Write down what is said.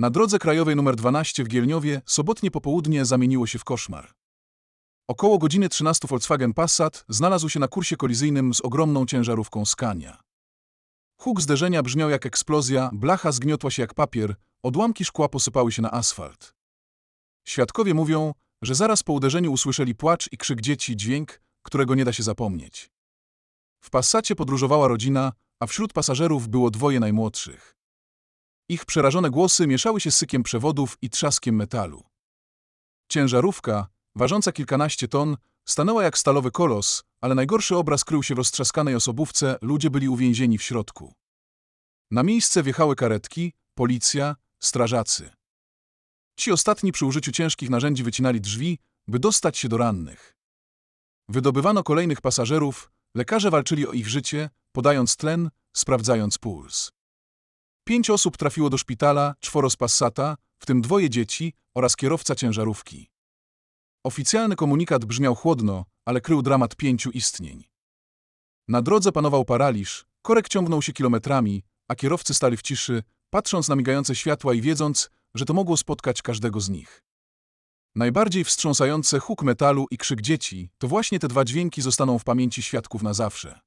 Na drodze krajowej nr 12 w Gielniowie sobotnie popołudnie zamieniło się w koszmar. Około godziny 13 Volkswagen Passat znalazł się na kursie kolizyjnym z ogromną ciężarówką Scania. Huk zderzenia brzmiał jak eksplozja, blacha zgniotła się jak papier, odłamki szkła posypały się na asfalt. Świadkowie mówią, że zaraz po uderzeniu usłyszeli płacz i krzyk dzieci, dźwięk, którego nie da się zapomnieć. W Passacie podróżowała rodzina, a wśród pasażerów było dwoje najmłodszych. Ich przerażone głosy mieszały się z sykiem przewodów i trzaskiem metalu. Ciężarówka, ważąca kilkanaście ton, stanęła jak stalowy kolos, ale najgorszy obraz krył się w roztrzaskanej osobówce, ludzie byli uwięzieni w środku. Na miejsce wjechały karetki, policja, strażacy. Ci ostatni przy użyciu ciężkich narzędzi wycinali drzwi, by dostać się do rannych. Wydobywano kolejnych pasażerów, lekarze walczyli o ich życie, podając tlen, sprawdzając puls. Pięć osób trafiło do szpitala, czworo z Passata, w tym dwoje dzieci oraz kierowca ciężarówki. Oficjalny komunikat brzmiał chłodno, ale krył dramat pięciu istnień. Na drodze panował paraliż, korek ciągnął się kilometrami, a kierowcy stali w ciszy, patrząc na migające światła i wiedząc, że to mogło spotkać każdego z nich. Najbardziej wstrząsające huk metalu i krzyk dzieci, to właśnie te dwa dźwięki zostaną w pamięci świadków na zawsze.